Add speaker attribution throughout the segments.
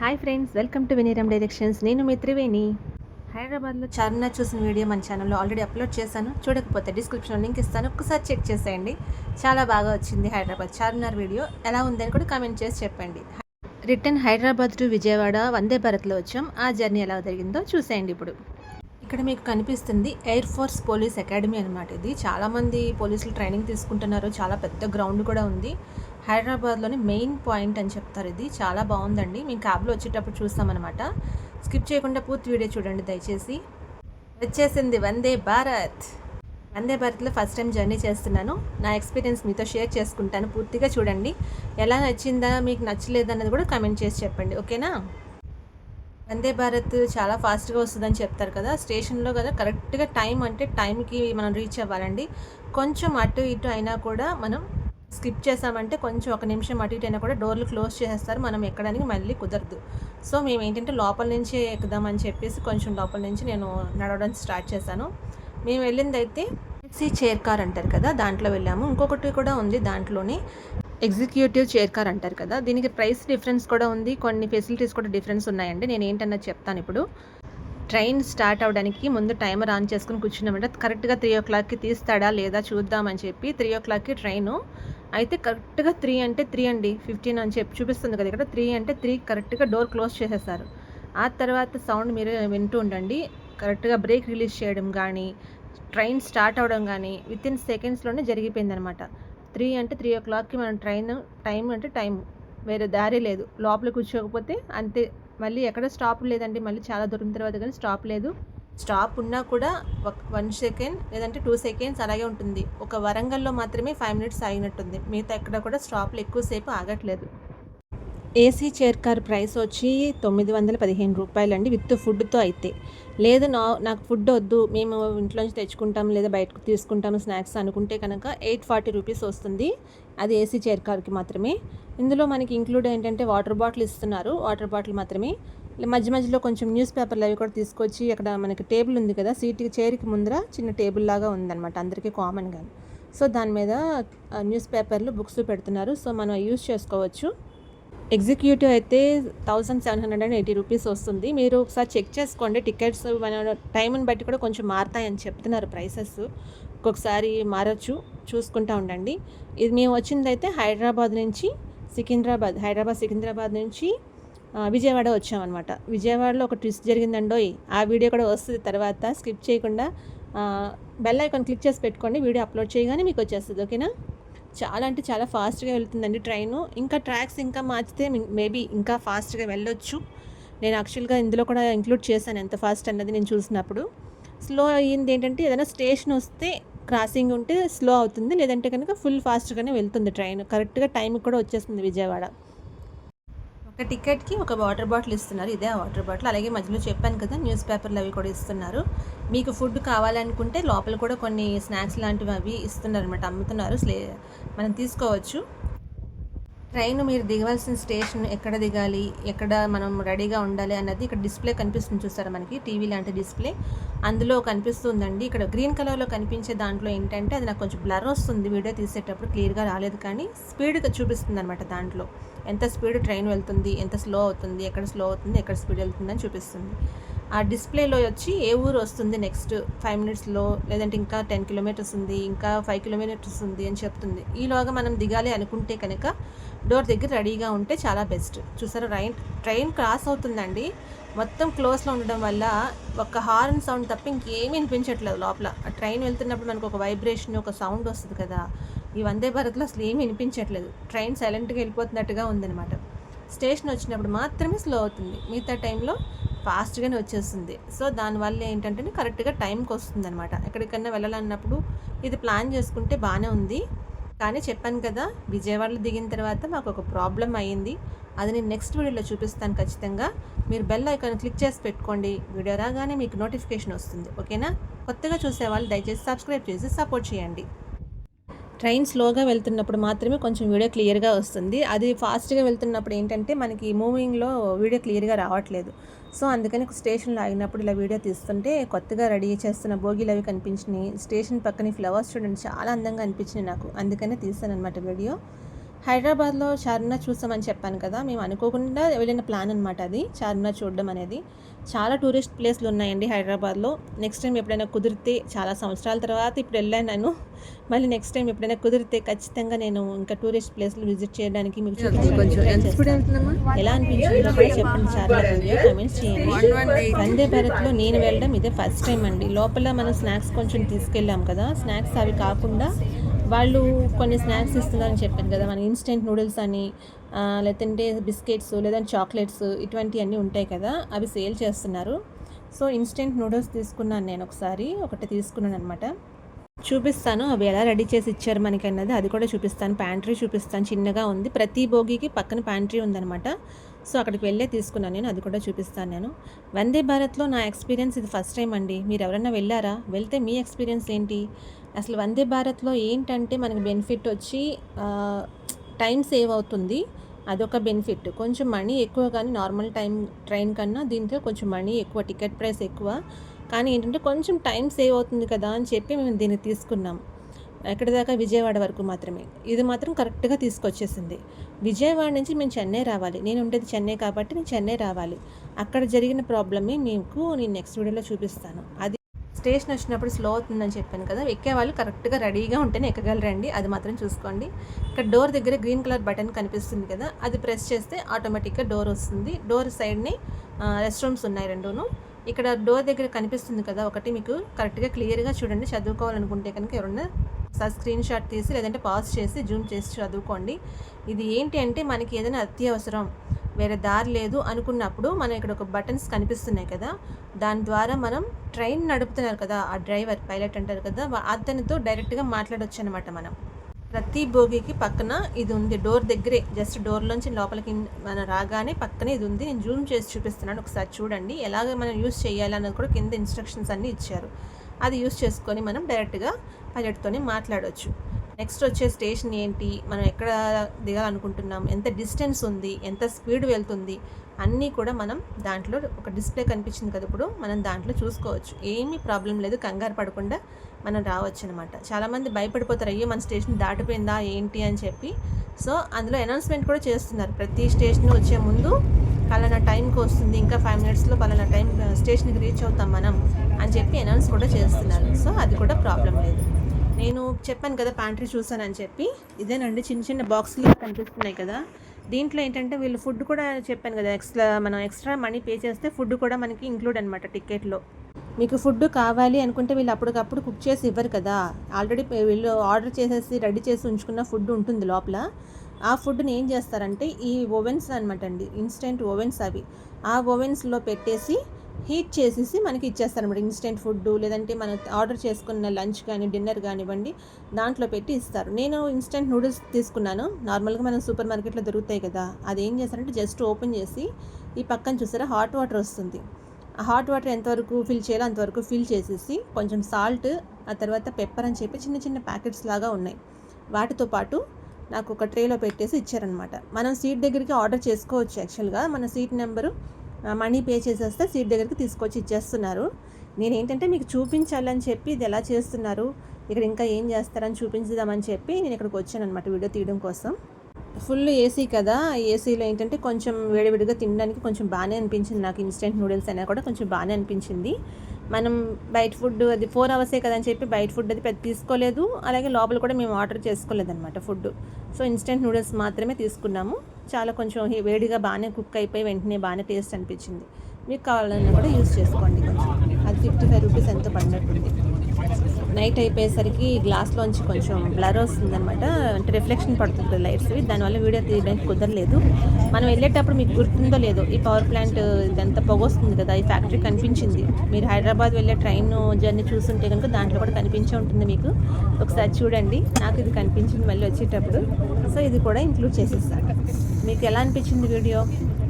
Speaker 1: Hi friends welcome to వినీరం directions. నేను మీ త్రివేణి. హైదరాబాద్లో చార్మినార్ చూసిన వీడియో మన ఛానల్లో ఆల్రెడీ అప్లోడ్ చేశాను. చూడకపోతే డిస్క్రిప్షన్లో లింక్ ఇస్తాను. ఒకసారి చెక్ చేసేయండి. చాలా బాగా వచ్చింది హైదరాబాద్ చార్మినార్ వీడియో. ఎలా ఉందని కూడా కామెంట్ చేసి చెప్పండి. రిటర్న్ హైదరాబాద్ టు విజయవాడ వందే భారత్లో వచ్చాం. ఆ జర్నీ ఎలా జరిగిందో చూసేయండి ఇప్పుడు. ఇక్కడ మీకు కనిపిస్తుంది ఎయిర్ ఫోర్స్ పోలీస్ అకాడమీ అనమాట ఇది. చాలామంది పోలీసులు ట్రైనింగ్ తీసుకుంటున్నారు. చాలా పెద్ద గ్రౌండ్ కూడా ఉంది. హైదరాబాద్లోని మెయిన్ పాయింట్ అని చెప్తారు ఇది. చాలా బాగుందండి. మేము క్యాబ్లో వచ్చేటప్పుడు చూస్తామన్నమాట. స్కిప్ చేయకుండా పూర్తి వీడియో చూడండి దయచేసి. వచ్చేసింది వందే భారత్. వందే భారత్లో ఫస్ట్ టైం జర్నీ చేస్తున్నాను. నా ఎక్స్పీరియన్స్ మీతో షేర్ చేసుకుంటాను. పూర్తిగా చూడండి. ఎలా నచ్చిందా మీకు నచ్చలేదన్నది కూడా కమెంట్ చేసి చెప్పండి. ఓకేనా? వందే భారత్ చాలా ఫాస్ట్గా వస్తుందని చెప్తారు కదా. స్టేషన్లో కదా కరెక్ట్గా టైం అంటే టైంకి మనం రీచ్ అవ్వాలండి. కొంచెం అటు ఇటు అయినా కూడా మనం స్కిప్ చేసామంటే కొంచెం ఒక నిమిషం అటు ఇటు అయినా కూడా డోర్లు క్లోజ్ చేసేస్తారు. మనం ఎక్కడానికి మళ్ళీ కుదరదు. సో మేము ఏంటంటే లోపల నుంచే ఎక్కుదామని చెప్పేసి కొంచెం లోపల నుంచి నేను నడవడం స్టార్ట్ చేశాను. మేము వెళ్ళింది అయితే సి చైర్ కార్ అంటారు కదా దాంట్లో వెళ్ళాము. ఇంకొకటి కూడా ఉంది దాంట్లోనే ఎగ్జిక్యూటివ్ చైర్ కార్ అంటారు కదా దీనికి ప్రైస్ డిఫరెన్స్ కూడా ఉంది. కొన్ని ఫెసిలిటీస్ కూడా డిఫరెన్స్ ఉన్నాయండి. నేను ఏంటన్నా చెప్తాను ఇప్పుడు. ట్రైన్ స్టార్ట్ అవడానికి ముందు టైమర్ ఆన్ చేసుకుని కూర్చున్నామంటే కరెక్ట్గా త్రీ ఓ క్లాక్కి తీస్తాడా లేదా చూద్దామని చెప్పి త్రీ ఓ క్లాక్కి ట్రైను. అయితే కరెక్ట్గా త్రీ అంటే త్రీ అండి ఫిఫ్టీన్ అని చెప్పి చూపిస్తుంది కదా ఇక్కడ. త్రీ అంటే త్రీ కరెక్ట్గా డోర్ క్లోజ్ చేసేసారు ఆ తర్వాత సౌండ్ మీరు వింటూ ఉండండి. కరెక్ట్గా బ్రేక్ రిలీజ్ చేయడం కానీ ట్రైన్ స్టార్ట్ అవడం కానీ విత్ ఇన్ సెకండ్స్లోనే జరిగిపోయిందనమాట త్రీ అంటే త్రీ ఓ క్లాక్కి మనం ట్రైన్ టైం అంటే టైం వేరే దారి లేదు. లోపల కూర్చోకపోతే అంతే. మళ్ళీ ఎక్కడ స్టాప్ లేదండి మళ్ళీ చాలా దూరం తర్వాత కానీ స్టాప్ లేదు. స్టాప్ ఉన్నా కూడా ఒక వన్ సెకండ్ లేదంటే టూ సెకండ్స్ అలాగే ఉంటుంది. ఒక వరంగల్లో మాత్రమే ఫైవ్ మినిట్స్ ఆగినట్టుంది. మిగతా ఎక్కడ కూడా స్టాప్లు ఎక్కువసేపు ఆగట్లేదు. ఏసీ చైర్ కార్ ప్రైస్ వచ్చి తొమ్మిది వందల పదిహేను రూపాయలు అండి విత్ ఫుడ్తో అయితే. లేదు నా నాకు ఫుడ్ వద్దు మేము ఇంట్లోంచి తెచ్చుకుంటాం లేదా బయటకు తీసుకుంటాము స్నాక్స్ అనుకుంటే కనుక ఎయిట్ ఫార్టీ రూపీస్ వస్తుంది. అది ఏసీ చైర్ కార్కి మాత్రమే. ఇందులో మనకి ఇంక్లూడ్ ఏంటంటే వాటర్ బాటిల్ ఇస్తున్నారు. వాటర్ బాటిల్ మాత్రమే. మధ్య మధ్యలో కొంచెం న్యూస్ పేపర్లు అవి కూడా తీసుకొచ్చి అక్కడ మనకి టేబుల్ ఉంది కదా సీట్కి చైర్కి ముందర చిన్న టేబుల్ లాగా ఉందన్నమాట అందరికీ కామన్గా సో దాని మీద న్యూస్ పేపర్లు బుక్స్ పెడుతున్నారు. సో మనం యూస్ చేసుకోవచ్చు. ఎగ్జిక్యూటివ్ అయితే thousand seven hundred and eighty rupees వస్తుంది. మీరు ఒకసారి చెక్ చేసుకోండి. టికెట్స్ మన టైంని బట్టి కూడా కొంచెం మారుతాయని చెప్తున్నారు ప్రైసెస్ ఒక్కొక్కసారి మారచ్చు. చూసుకుంటూ ఉండండి. ఇది మేము వచ్చింది అయితే హైదరాబాద్ నుంచి సికింద్రాబాద్ హైదరాబాద్ సికింద్రాబాద్ నుంచి విజయవాడ వచ్చామన్నమాట. విజయవాడలో ఒక ట్విస్ట్ జరిగిందండోయ్. ఆ వీడియో కూడా వస్తుంది తర్వాత. స్కిప్ చేయకుండా బెల్ ఐకాన్ క్లిక్ చేసి పెట్టుకోండి. వీడియో అప్లోడ్ చేయగానే మీకు వచ్చేస్తుంది ఓకేనా? చాలా అంటే చాలా ఫాస్ట్గా వెళ్తుందండి ట్రైను. ఇంకా ట్రాక్స్ ఇంకా మార్చితే మేబీ ఇంకా ఫాస్ట్గా వెళ్ళొచ్చు. నేను యాక్చువల్గా ఇందులో కూడా ఇంక్లూడ్ చేశాను ఎంత ఫాస్ట్ అన్నది నేను చూసినప్పుడు. స్లో అయ్యింది ఏంటంటే ఏదైనా స్టేషన్ వస్తే క్రాసింగ్ ఉంటే స్లో అవుతుంది. లేదంటే కనుక ఫుల్ ఫాస్ట్గానే వెళ్తుంది ట్రైన్. కరెక్ట్గా టైంకి కూడా వచ్చేస్తుంది విజయవాడ. ఒక టికెట్కి ఒక వాటర్ బాటిల్ ఇస్తున్నారు. ఇదే ఆ వాటర్ బాటిల్. అలాగే మధ్యలో చెప్పాను కదా న్యూస్ పేపర్లు అవి కూడా ఇస్తున్నారు. మీకు ఫుడ్ కావాలనుకుంటే లోపల కూడా కొన్ని స్నాక్స్ లాంటివి అవి ఇస్తున్నారు అనమాట అమ్ముతున్నారు. స్లే మనం తీసుకోవచ్చు. ట్రైన్ మీరు దిగవలసిన స్టేషన్ ఎక్కడ దిగాలి ఎక్కడ మనం రెడీగా ఉండాలి అన్నది ఇక్కడ డిస్ప్లే కనిపిస్తుంది చూస్తారా మనకి? టీవీ లాంటి డిస్ప్లే. అందులో కనిపిస్తుందండి. ఇక్కడ గ్రీన్ కలర్లో కనిపించే దాంట్లో ఏంటంటే అది నాకు కొంచెం బ్లర్ వస్తుంది వీడియో తీసేటప్పుడు క్లియర్గా రాలేదు కానీ స్పీడ్గా చూపిస్తుంది అనమాట దాంట్లో. ఎంత స్పీడ్ ట్రైన్ వెళ్తుంది ఎంత స్లో అవుతుంది ఎక్కడ స్లో అవుతుంది ఎక్కడ స్పీడ్ వెళ్తుంది అని చూపిస్తుంది. ఆ డిస్ప్లేలో వచ్చి ఏ ఊరు వస్తుంది నెక్స్ట్ ఫైవ్ మినిట్స్లో? లేదంటే ఇంకా టెన్ కిలోమీటర్స్ ఉంది ఇంకా ఫైవ్ కిలోమీటర్స్ ఉంది అని చెప్తుంది. ఈలోగా మనం దిగాలి అనుకుంటే కనుక డోర్ దగ్గర రెడీగా ఉంటే చాలా బెస్ట్. చూసారా రైన్ ట్రైన్ క్రాస్ అవుతుందండి. మొత్తం క్లోజ్లో ఉండడం వల్ల ఒక హార్న్ సౌండ్ తప్ప ఇంకేమీ వినిపించట్లేదు లోపల. ఆ ట్రైన్ వెళ్తున్నప్పుడు మనకు ఒక వైబ్రేషన్ ఒక సౌండ్ వస్తుంది కదా. ఈ వందే భారత్లో అసలు ఏమీ వినిపించట్లేదు. ట్రైన్ సైలెంట్గా వెళ్ళిపోతున్నట్టుగా ఉందన్నమాట. స్టేషన్ వచ్చినప్పుడు మాత్రమే స్లో అవుతుంది. మిగతా టైంలో ఫాస్ట్గానే వచ్చేస్తుంది. సో దానివల్ల ఏంటంటే కరెక్ట్గా టైంకి వస్తుంది అనమాట ఎక్కడికన్నా వెళ్ళాలన్నప్పుడు ఇది ప్లాన్ చేసుకుంటే బాగానే ఉంది. కానీ చెప్పాను కదా విజయవాడలో దిగిన తర్వాత మాకు ఒక ప్రాబ్లం అయ్యింది. అది నేను నెక్స్ట్ వీడియోలో చూపిస్తాను ఖచ్చితంగా. మీరు బెల్ ఐకాన్ క్లిక్ చేసి పెట్టుకోండి. వీడియో రాగానే మీకు నోటిఫికేషన్ వస్తుంది. ఓకేనా? కొత్తగా చూసేవాళ్ళు దయచేసి సబ్స్క్రైబ్ చేసి సపోర్ట్ చేయండి. ట్రైన్ స్లోగా వెళ్తున్నప్పుడు మాత్రమే కొంచెం వీడియో క్లియర్గా వస్తుంది. అది ఫాస్ట్గా వెళ్తున్నప్పుడు ఏంటంటే మనకి మూవింగ్లో వీడియో క్లియర్గా రావట్లేదు. సో అందుకని స్టేషన్లో ఆగినప్పుడు ఇలా వీడియో తీస్తుంటే కొత్తగా రెడీ చేస్తున్న భోగిలు అవి కనిపించినాయి. స్టేషన్ పక్కన ఫ్లవర్స్ చూడండి చాలా అందంగా అనిపించినాయి నాకు. అందుకనే తీస్తాను అనమాట వీడియో. హైదరాబాద్లో చార్మినార్ చూసామని చెప్పాను కదా మేము అనుకోకుండా వెళ్ళిన ప్లాన్ అనమాట అది చార్మినార్ చూడడం అనేది. చాలా టూరిస్ట్ ప్లేస్లు ఉన్నాయండి హైదరాబాద్లో. నెక్స్ట్ టైం ఎప్పుడైనా కుదిరితే చాలా సంవత్సరాల తర్వాత ఇప్పుడు వెళ్ళాను నేను మళ్ళీ నెక్స్ట్ టైం ఎప్పుడైనా కుదిరితే ఖచ్చితంగా నేను ఇంకా టూరిస్ట్ ప్లేస్లు విజిట్ చేయడానికి మీకు. ఎలా అనిపించిందో చెప్పండి చార్మినార్ కమెంట్స్ చేయండి. వందే భారత్లో నేను వెళ్ళడం ఇదే ఫస్ట్ టైం అండి. లోపల మనం స్నాక్స్ కొంచెం తీసుకెళ్ళాం కదా స్నాక్స్ అవి కాకుండా వాళ్ళు కొన్ని స్నాక్స్ ఇస్తున్నారని చెప్పాను కదా మన ఇన్స్టెంట్ నూడిల్స్ అని ఆ, లేదంటే బిస్కెట్స్ లేదంటే చాక్లెట్స్ ఇటువంటివన్నీ ఉంటాయి కదా అవి సేల్ చేస్తున్నారు. సో ఇన్స్టెంట్ నూడిల్స్ తీసుకున్నాను నేను ఒకసారి ఒకటి తీసుకున్నాను అనమాట చూపిస్తాను అవి ఎలా రెడీ చేసి ఇచ్చారు మనకి అన్నది అది కూడా చూపిస్తాను. ప్యాంట్రీ చూపిస్తాను చిన్నగా ఉంది. ప్రతి భోగికి పక్కన ప్యాంట్రీ ఉందన్నమాట. సో అక్కడికి వెళ్ళే తీసుకున్నాను నేను అది కూడా చూపిస్తాను నేను. వందే భారత్లో నా ఎక్స్పీరియన్స్ ఇది ఫస్ట్ టైం అండి. మీరు ఎవరైనా వెళ్ళారా? వెళ్తే మీ ఎక్స్పీరియన్స్ ఏంటి? అసలు వందే భారత్లో ఏంటంటే మనకి బెనిఫిట్ వచ్చి టైం సేవ్ అవుతుంది. అదొక బెనిఫిట్. కొంచెం మనీ ఎక్కువ కానీ నార్మల్ టైం ట్రైన్ కన్నా దీంతో కొంచెం మనీ ఎక్కువ టికెట్ ప్రైస్ ఎక్కువ. కానీ ఏంటంటే కొంచెం టైం సేవ్ అవుతుంది కదా అని చెప్పి మేము దీన్ని తీసుకున్నాం. ఎక్కడి దాకా? విజయవాడ వరకు మాత్రమే. ఇది మాత్రం కరెక్ట్గా తీసుకొచ్చేసింది. విజయవాడ నుంచి మేము చెన్నై రావాలి. నేను ఉండేది చెన్నై కాబట్టి నేను చెన్నై రావాలి. అక్కడ జరిగిన ప్రాబ్లమే మీకు నేను నెక్స్ట్ వీడియోలో చూపిస్తాను. అది స్టేషన్ వచ్చినప్పుడు స్లో అవుతుందని చెప్పాను కదా? ఎక్కే వాళ్ళు కరెక్ట్గా రెడీగా ఉంటేనే ఎక్కగలరండి? అది మాత్రం చూసుకోండి. ఇక్కడ డోర్ దగ్గర గ్రీన్ కలర్ బటన్ కనిపిస్తుంది కదా? అది ప్రెస్ చేస్తే ఆటోమేటిక్గా డోర్ వస్తుంది. డోర్ సైడ్ని రెస్ట్ రూమ్స్ ఉన్నాయి రెండును. ఇక్కడ డోర్ దగ్గర కనిపిస్తుంది కదా? ఒకటి మీకు కరెక్ట్గా క్లియర్గా చూడండి. చదువుకోవాలనుకుంటే కనుక ఎవరన్నా సార్ స్క్రీన్ షాట్ తీసి లేదంటే పాజ్ చేసి జూమ్ చేసి చదువుకోండి. ఇది ఏంటి అంటే మనకి ఏదైనా అత్యవసరం వేరే దారి లేదు అనుకున్నప్పుడు మనం ఇక్కడ ఒక బటన్స్ కనిపిస్తున్నాయి కదా దాని ద్వారా మనం ట్రైన్ నడుపుతున్నారు కదా ఆ డ్రైవర్ పైలట్ అంటారు కదా అతనితో డైరెక్ట్గా మాట్లాడొచ్చు అనమాట మనం. ప్రతి బోగికి పక్కన ఇది ఉంది డోర్ దగ్గరే జస్ట్ డోర్లోంచి లోపలికి మనం రాగానే పక్కనే ఇది ఉంది నేను జూమ్ చేసి చూపిస్తున్నాను ఒకసారి చూడండి ఎలాగ మనం యూస్ చేయాలి అన్నది కూడా కింద ఇన్స్ట్రక్షన్స్ అన్నీ ఇచ్చారు. అది యూస్ చేసుకొని మనం డైరెక్ట్గా పైలట్తోనే మాట్లాడవచ్చు నెక్స్ట్ వచ్చే స్టేషన్ ఏంటి? మనం ఎక్కడ దిగాలనుకుంటున్నాం? ఎంత డిస్టెన్స్ ఉంది? ఎంత స్పీడ్ వెళ్తుంది? అన్నీ కూడా మనం దాంట్లో ఒక డిస్ప్లే కనిపించింది కదా ఇప్పుడు మనం దాంట్లో చూసుకోవచ్చు. ఏమీ ప్రాబ్లం లేదు కంగారు పడకుండా మనం రావచ్చు అనమాట చాలామంది భయపడిపోతారు అయ్యో మన స్టేషన్ దాటిపోయిందా? ఏంటి? అని చెప్పి. సో అందులో అనౌన్స్మెంట్ కూడా చేస్తున్నారు. ప్రతి స్టేషన్ వచ్చే ముందు పలానా టైంకి వస్తుంది ఇంకా ఫైవ్ మినిట్స్లో పలానా టైం స్టేషన్కి రీచ్ అవుతాం మనం అని చెప్పి అనౌన్స్ కూడా చేస్తున్నారు. సో అది కూడా ప్రాబ్లం లేదు. నేను చెప్పాను కదా ప్యాంట్రీ చూసానని చెప్పి. ఇదేనండి చిన్న చిన్న బాక్స్లు కనిపిస్తున్నాయి కదా. దీంట్లో ఏంటంటే వీళ్ళు ఫుడ్ కూడా చెప్పాను కదా ఎక్స్ట్రా మనం ఎక్స్ట్రా మనీ పే చేస్తే ఫుడ్ కూడా మనకి ఇంక్లూడ్ అనమాట టికెట్లో మీకు ఫుడ్ కావాలి అనుకుంటే వీళ్ళు అప్పటికప్పుడు కుక్ చేసి ఇవ్వరు కదా. ఆల్రెడీ వీళ్ళు ఆర్డర్ చేసేసి రెడీ చేసి ఉంచుకున్న ఫుడ్ ఉంటుంది లోపల. ఆ ఫుడ్ని ఏం చేస్తారంటే ఈ ఓవెన్స్ అనమాట అండి ఇన్స్టెంట్ ఓవెన్స్ అవి. ఆ ఓవెన్స్లో పెట్టేసి హీట్ చేసేసి మనకి ఇచ్చేస్తారనమాట ఇన్స్టెంట్ ఫుడ్ లేదంటే మనం ఆర్డర్ చేసుకున్న లంచ్ కానీ డిన్నర్ కానివ్వండి దాంట్లో పెట్టి ఇస్తారు. నేను ఇన్స్టెంట్ నూడిల్స్ తీసుకున్నాను. నార్మల్గా మనం సూపర్ మార్కెట్లో దొరుకుతాయి కదా అది ఏం చేస్తారంటే జస్ట్ ఓపెన్ చేసి ఈ పక్కన చూసారా హాట్ వాటర్ వస్తుంది. ఆ హాట్ వాటర్ ఎంతవరకు ఫిల్ చేయాలో అంతవరకు ఫిల్ చేసేసి కొంచెం సాల్ట్ ఆ తర్వాత పెప్పర్ అని చెప్పి చిన్న చిన్న ప్యాకెట్స్ లాగా ఉన్నాయి. వాటితో పాటు నాకు ఒక ట్రేలో పెట్టేసి ఇచ్చారనమాట. మనం సీట్ దగ్గరికి ఆర్డర్ చేసుకోవచ్చు యాక్చువల్గా. మన సీట్ నెంబరు మనీ పే చేసేస్తే సీట్ దగ్గరికి తీసుకొచ్చి ఇచ్చేస్తున్నారు. నేను ఏంటంటే మీకు చూపించాలని చెప్పి ఇది ఎలా చేస్తున్నారు ఇక్కడ ఇంకా ఏం చేస్తారని చూపించుదామని చెప్పి నేను ఇక్కడికి వచ్చాను అనమాట వీడియో తీయడం కోసం. ఫుల్ ఏసీ కదా. ఏసీలో ఏంటంటే కొంచెం వేడివిడిగా తినడానికి కొంచెం బాగానే అనిపించింది. నాకు ఇన్స్టెంట్ నూడిల్స్ అయినా కూడా కొంచెం బాగానే అనిపించింది. మనం బయట ఫుడ్ అది ఫోర్ అవర్సే కదని చెప్పి బయట ఫుడ్ అది పెద్ద తీసుకోలేదు. అలాగే లోపల కూడా మేము ఆర్డర్ చేసుకోలేదు అనమాట ఫుడ్. సో ఇన్స్టెంట్ నూడిల్స్ మాత్రమే తీసుకున్నాము. చాలా కొంచెం వేడిగా బాగానే కుక్ అయిపోయి వెంటనే బాగానే టేస్ట్ అనిపించింది. మీకు కావాలన్నా కూడా యూస్ చేసుకోండి కొంచెం. అది ఫిఫ్టీ ఫైవ్ రూపీస్ ఎంతో పడినట్టుంది. నైట్ అయిపోయేసరికి గ్లాస్లోంచి కొంచెం బ్లర్ వస్తుందన్నమాట. అంటే రిఫ్లెక్షన్ పడుతుంది లైట్స్ దానివల్ల వీడియో తీయడానికి కుదరలేదు. మనం వెళ్ళేటప్పుడు మీకు గుర్తుందో లేదో ఈ పవర్ ప్లాంట్ ఇదంతా పొగ వస్తుంది కదా ఈ ఫ్యాక్టరీ కనిపించింది. మీరు హైదరాబాద్ వెళ్ళే ట్రైన్ జర్నీ చూస్తుంటే కనుక దాంట్లో కూడా కనిపించే ఉంటుంది మీకు. ఒకసారి చూడండి. నాకు ఇది కనిపించింది మళ్ళీ వచ్చేటప్పుడు. సో ఇది కూడా ఇంక్లూడ్ చేసేస్తాను మీకు ఎలా అనిపించింది వీడియో?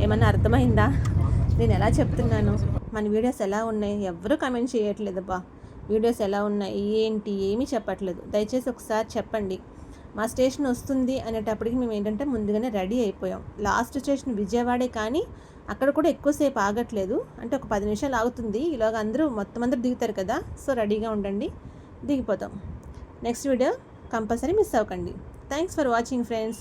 Speaker 1: ఏమన్నా అర్థమైందా? నేను ఎలా చెప్తున్నాను? మన వీడియోస్ ఎలా ఉన్నాయి? ఎవరు కమెంట్ చేయట్లేదబ్బా. వీడియోస్ ఎలా ఉన్నాయి ఏంటి ఏమీ చెప్పట్లేదు. దయచేసి ఒకసారి చెప్పండి. మా స్టేషన్ వస్తుంది అనేటప్పటికి మేము ఏంటంటే ముందుగానే రెడీ అయిపోయాం. లాస్ట్ స్టేషన్ విజయవాడే కానీ అక్కడ కూడా ఎక్కువసేపు ఆగట్లేదు. అంటే ఒక పది నిమిషాలు ఆగుతుంది. ఇలాగ అందరూ మొత్తం అందరూ దిగుతారు కదా సో రెడీగా ఉండండి. దిగిపోతాం. నెక్స్ట్ వీడియో కంపల్సరీ మిస్ అవ్వకండి. Thanks for watching friends.